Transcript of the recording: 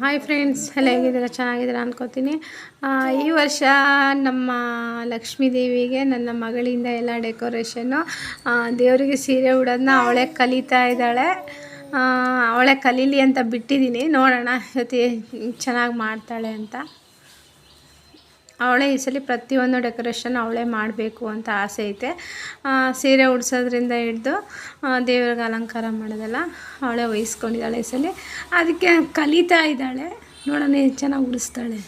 Hi friends ಎಲ್ಲ ಹೇಗಿದ್ದೀರಾ? ಚೆನ್ನಾಗಿದ್ದೀರಾ ಅಂದ್ಕೋತೀನಿ ಈ ವರ್ಷ ನಮ್ಮ ಲಕ್ಷ್ಮೀ ದೇವಿಗೆ, ನನ್ನ ಮಗಳಿಂದ ಎಲ್ಲ ಡೆಕೋರೇಷನ್ನು ದೇವರಿಗೆ ಸೀರೆ ಉಡೋದನ್ನ ಅವಳೇ ಕಲಿತಾ ಇದ್ದಾಳೆ. ಅವಳೆ ಕಲೀಲಿ ಅಂತ ಬಿಟ್ಟಿದ್ದೀನಿ. ನೋಡೋಣ ಇವತ್ತು ಚೆನ್ನಾಗಿ ಮಾಡ್ತಾಳೆ ಅಂತ. ಅವಳೇ ಈ ಸಲ ಪ್ರತಿಯೊಂದು ಡೆಕೋರೇಷನ್ ಅವಳೇ ಮಾಡಬೇಕು ಅಂತ ಆಸೆ ಐತೆ. ಸೀರೆ ಉಡ್ಸೋದ್ರಿಂದ ಹಿಡ್ದು ದೇವ್ರಿಗೆ ಅಲಂಕಾರ ಮಾಡೋದಲ್ಲ ಅವಳೇ ವಹಿಸ್ಕೊಂಡಿದ್ದಾಳೆ ಈ ಸಲ. ಅದಕ್ಕೆ ಕಲಿತಾ ಇದ್ದಾಳೆ. ನೋಡೋಣ ಚೆನ್ನಾಗಿ ಉಡಿಸ್ತಾಳೆ.